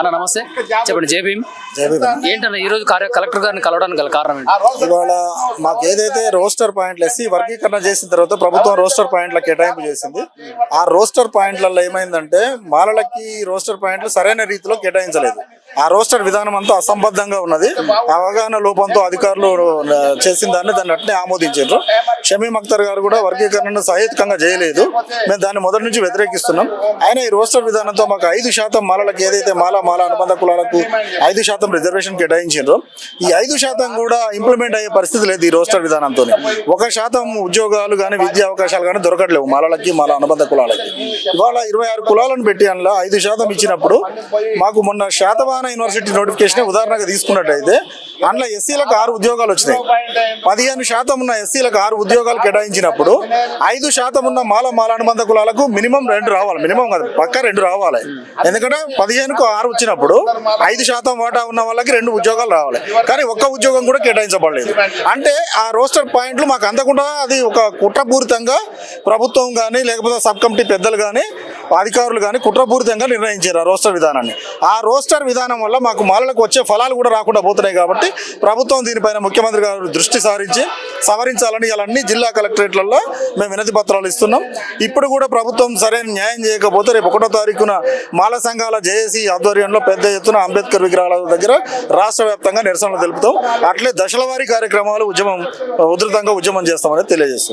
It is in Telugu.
అన్న నమస్తే. చెప్పండి జై భీమ్. ఏంటన్న ఈ రోజు కలెక్టర్ గారిని కలవడానికి గల కారణం ఏంటి? ఇవాళ మాకు ఏదైతే రోస్టర్ పాయింట్లు వేసి వర్గీకరణ చేసిన తర్వాత ప్రభుత్వం రోస్టర్ పాయింట్ల కేటాయింపు చేసింది. ఆ రోస్టర్ పాయింట్లలో ఏమైందంటే మాలలకి రోస్టర్ పాయింట్లు సరైన రీతిలో కేటాయించలేదు. ఆ రోస్టర్ విధానం అంతా అసంబద్ధంగా ఉన్నది. అవగాహన లోపంతో అధికారులు చేసిన దాన్ని దాన్ని అట్నే ఆమోదించారు. షమీమ్ అఖ్తర్ గారు కూడా వర్గీకరణను సహేతుకంగా చేయలేదు. మేము దాన్ని మొదటి నుంచి వ్యతిరేకిస్తున్నాం. ఆయన ఈ రోస్టర్ విధానంతో మాకు ఐదు శాతం మాలలకు ఏదైతే మాల మాల అనుబంధ కులాలకు ఐదు శాతం రిజర్వేషన్ కేటాయించారు ఈ ఐదు శాతం కూడా ఇంప్లిమెంట్ అయ్యే పరిస్థితి లేదు ఈ రోస్టర్ విధానంతో ఒక శాతం ఉద్యోగాలు కానీ విద్యా అవకాశాలు కానీ దొరకట్లేవు మాలలకి మాల అనుబంధ కులాలకి. ఇవాళ ఇరవై ఆరు కులాలను పెట్టి అందులో ఐదు శాతం ఇచ్చినప్పుడు మాకు మొన్న శాతవాహన యూనివర్సిటీ నోటిఫికేషన్ ఉదాహరణగా తీసుకున్నట్టయితే అందులో ఎస్సీలకు ఆరు ఉద్యోగాలు వచ్చినాయి. పదిహేను శాతం ఉన్న ఎస్సీలకు ఆరు ఉద్యోగాలు కేటాయించినప్పుడు ఐదు శాతం ఉన్న మాల మాల అనుబంధ కులాలకు మినిమం రెండు రావాలి. మినిమం కాదు పక్క రెండు రావాలి. ఎందుకంటే పదిహేనుకు ఆరు వచ్చినప్పుడు ఐదు శాతం వాటా ఉన్న వాళ్ళకి రెండు ఉద్యోగాలు రావాలి. కానీ ఒక్క ఉద్యోగం కూడా కేటాయించబడలేదు. అంటే ఆ రోస్టర్ పాయింట్లు మాకు అందకుండా అది ఒక కుట్రపూరితంగా ప్రభుత్వం కానీ లేకపోతే సబ్ కమిటీ పెద్దలు కానీ అధికారులు కానీ కుట్రపూరితంగా నిర్ణయించారు ఆ రోస్టర్ విధానాన్ని. ఆ రోస్టర్ విధానం వల్ల మాకు మాలలకు వచ్చే ఫలాలు కూడా రాకుండా పోతున్నాయి కాబట్టి ప్రభుత్వం దీనిపైన ముఖ్యమంత్రి గారు దృష్టి సారించి సవరించాలని ఇలా అన్ని జిల్లా కలెక్టరేట్లలో మేము వినతి పత్రాలు ఇస్తున్నాం. ఇప్పుడు కూడా ప్రభుత్వం సరైన న్యాయం చేయకపోతే రేపు ఒకటో తారీఖున మాల సంఘాల జేఏసీ ఆధ్వర్యంలో పెద్ద ఎత్తున అంబేద్కర్ విగ్రహాల దగ్గర రాష్ట్ర వ్యాప్తంగా నిరసనలు తెలుపుతాం. అట్లే దశలవారీ కార్యక్రమాలు ఉద్యమం ఉధృతంగా ఉద్యమం చేస్తామని తెలియజేస్తున్నాం.